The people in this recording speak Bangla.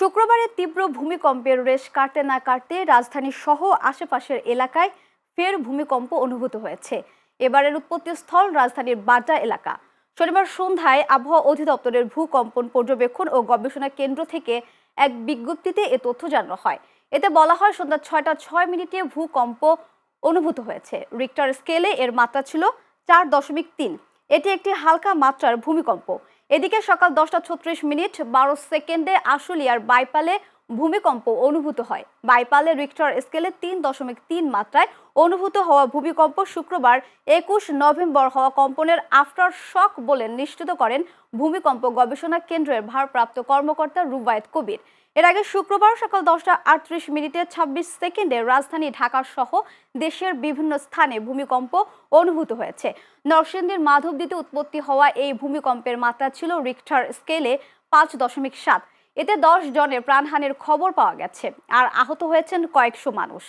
শুক্রবারের তীব্র ভূমিকম্পের রেশ কাটতে না কাটতে রাজধানী সহ আশেপাশের এলাকায় ফের ভূমিকম্প অনুভূত হয়েছে। এবারের উৎপত্তি স্থল রাজধানীর বাড্ডা এলাকা। শনিবার সন্ধ্যায় আবহাওয়া অধিদপ্তরের ভূকম্পন পর্যবেক্ষণ ও গবেষণা কেন্দ্র থেকে এক বিজ্ঞপ্তিতে এ তথ্য জানানো হয়। এতে বলা হয়, সন্ধ্যা ছয়টা ছয় মিনিটে ভূকম্প অনুভূত হয়েছে। রিক্টার স্কেলে এর মাত্রা ছিল চার দশমিক তিন। এটি একটি হালকা মাত্রার ভূমিকম্প। এদিকে সকাল দশটা ছত্রিশ মিনিট বারো সেকেন্ডে আশুলিয়ার বাইপালে ভূমিকম্প অনুভূত হয়। বাইপালে রিক্টার স্কেলে তিন দশমিক তিন মাত্রায় অনুভূত হওয়া ভূমিকম্প শুক্রবার একুশ নভেম্বর হওয়া কম্পনের আফটার শক বলে নিশ্চিত করেন ভূমিকম্প গবেষণা কেন্দ্রের ভারপ্রাপ্ত কর্মকর্তা রুবায়ত কবির। এর আগে শুক্রবার সকাল দশটা আটত্রিশ মিনিটে ছাব্বিশ সেকেন্ডে রাজধানী ঢাকা সহ দেশের বিভিন্ন স্থানে ভূমিকম্প অনুভূত হয়েছে। নরসিংদীর মাধবদীতে উৎপত্তি হওয়া এই ভূমিকম্পের মাত্রা ছিল রিক্টার স্কেলে পাঁচ দশমিক সাত। এতে দশ জনের প্রাণহানির খবর পাওয়া গেছে, আর আহত হয়েছেন কয়েকশো মানুষ।